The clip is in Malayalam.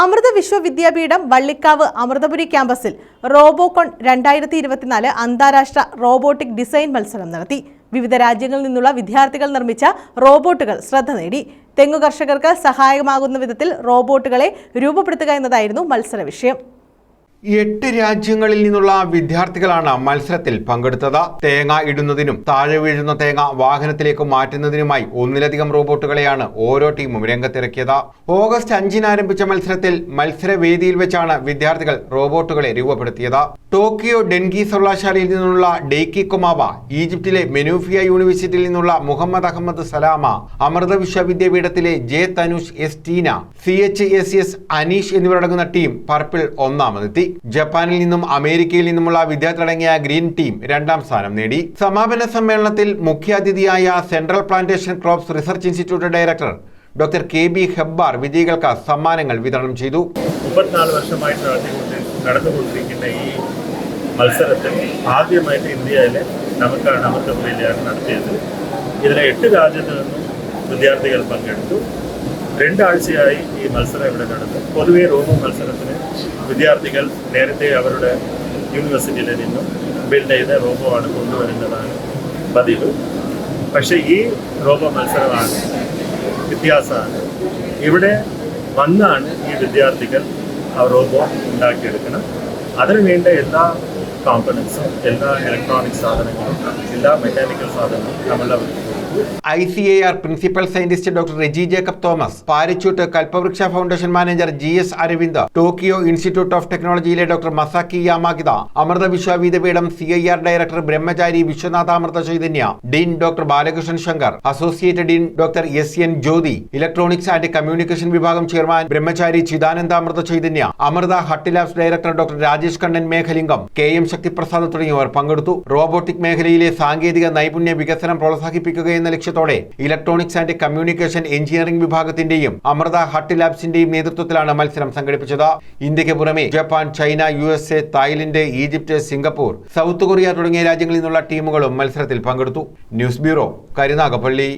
അമൃത വിശ്വവിദ്യാപീഠം വള്ളിക്കാവ് അമൃതപുരി ക്യാമ്പസിൽ റോബോകോൺ രണ്ടായിരത്തി ഇരുപത്തിനാല് അന്താരാഷ്ട്ര റോബോട്ടിക് ഡിസൈൻ മത്സരം നടത്തി. വിവിധ രാജ്യങ്ങളിൽ നിന്നുള്ള വിദ്യാർത്ഥികൾ നിർമ്മിച്ച റോബോട്ടുകൾ ശ്രദ്ധ നേടി. തെങ്ങു കർഷകർക്ക് സഹായകമാകുന്ന വിധത്തിൽ റോബോട്ടുകളെ രൂപപ്പെടുത്തുക എന്നതായിരുന്നു മത്സര വിഷയം. എട്ട് രാജ്യങ്ങളിൽ നിന്നുള്ള വിദ്യാർത്ഥികളാണ് മത്സരത്തിൽ പങ്കെടുത്തത്. തേങ്ങ ഇടുന്നതിനും താഴെ വീഴുന്ന തേങ്ങ വാഹനത്തിലേക്ക് മാറ്റുന്നതിനുമായി ഒന്നിലധികം റോബോട്ടുകളെയാണ് ഓരോ ടീമും രംഗത്തിറക്കിയത്. ഓഗസ്റ്റ് അഞ്ചിന് ആരംഭിച്ച മത്സരത്തിൽ മത്സരവേദിയിൽ വെച്ചാണ് വിദ്യാർത്ഥികൾ റോബോട്ടുകളെ രൂപപ്പെടുത്തിയത്. ടോക്കിയോ ഡെൻഗി സർവകലാശാലയിൽ നിന്നുള്ള ഡെയ്ക്കി കുമാവ ഈജിപ്തിലെ മെനൂഫിയ യൂണിവേഴ്സിറ്റിയിൽ നിന്നുള്ള Muhammad Ahmed Salama Amrita വിശ്വവിദ്യാപീഠത്തിലെ J Tanush S Teena C H S S Aneesh എന്നിവരടങ്ങുന്ന ടീം പർപ്പിൾ ഒന്നാമതെത്തി. ജപ്പാനിൽ നിന്നും അമേരിക്കയിൽ നിന്നുമുള്ള വിദ്യാർത്ഥികളടങ്ങിയ ഗ്രീൻ ടീം രണ്ടാം സ്ഥാനം നേടി. സമാപന സമ്മേളനത്തിൽ മുഖ്യാതിഥിയായ central plantation crops research institute director doctor K B Hebbar വിജയികൾക്ക് സമ്മാനങ്ങൾ വിതരണം ചെയ്തു. മുപ്പത്തിനാല് വർഷമായിട്ട് നടന്നുകൊണ്ടിരിക്കുന്ന ഈ മത്സരത്തിൽ ആദ്യമായിട്ട് ഇന്ത്യയിലെ നമുക്കാണ് അമൃതപുരിയിലാണ് നടത്തിയത് ഇതിലെ എട്ട് രാജ്യത്തു നിന്നും വിദ്യാർത്ഥികൾ പങ്കെടുത്തു. രണ്ടാഴ്ചയായി ഈ മത്സരം ഇവിടെ നടന്നു. പൊതുവെ റോബോ മത്സരത്തിന് വിദ്യാർത്ഥികൾ നേരത്തെ അവരുടെ യൂണിവേഴ്സിറ്റിയിൽ നിന്നും ബിൽഡ് ചെയ്ത റോബോ ആണ് കൊണ്ടുവരുന്നതാണ് പതിവ്. പക്ഷേ ഈ റോബോ മത്സരമാണ് വ്യത്യാസമാണ്. ഇവിടെ വന്നാണ് ഈ വിദ്യാർത്ഥികൾ ആ റോബോ ഉണ്ടാക്കിയെടുക്കണം. അതിന് വേണ്ട എല്ലാ കോമ്പണൻസും എല്ലാ ഇലക്ട്രോണിക് സാധനങ്ങളും എല്ലാ മെക്കാനിക്കൽ സാധനങ്ങളും നമ്മളുടെ I C A R principal scientist doctor Reji Jacob Thomas പാരിച്ചൂട്ട് Kalpavriksha foundation manager G S Aravind Tokyo institute of ടെക്നോളജിയിലെ doctor Masaki Yamakita Amrita വിശ്വവിദ്യപീഠം C I R director Brahmachari Vishwanatha Amrita Chaitanya dean doctor Balakrishnan Shankar associate dean doctor S N Jyothi electronics and communication വിഭാഗം chairman Brahmachari Chidananda Amrita Chaitanya Amrita Hutti labs director doctor Rajesh Kannan Meghalingam K M Sakthiprasad തുടങ്ങിയവർ പങ്കെടുത്തു. റോബോട്ടിക് മേഖലയിലെ സാങ്കേതിക നൈപുണ്യ വികസനം പ്രോത്സാഹിപ്പിക്കുക എന്ന ലക്ഷ്യത്തോടെ ഇലക്ട്രോണിക്സ് ആൻഡ് കമ്മ്യൂണിക്കേഷൻ എഞ്ചിനീയറിംഗ് വിഭാഗത്തിന്റെയും അമൃത ഹട്ട് ലാബ്സിന്റെയും നേതൃത്വത്തിലാണ് മത്സരം സംഘടിപ്പിച്ചത്. ഇന്ത്യയ്ക്ക് പുറമെ Japan China U S A Thailand Egypt Singapore South Korea തുടങ്ങിയ രാജ്യങ്ങളിൽ നിന്നുള്ള ടീമുകളും മത്സരത്തിൽ പങ്കെടുത്തു. News bureau Karunagappally.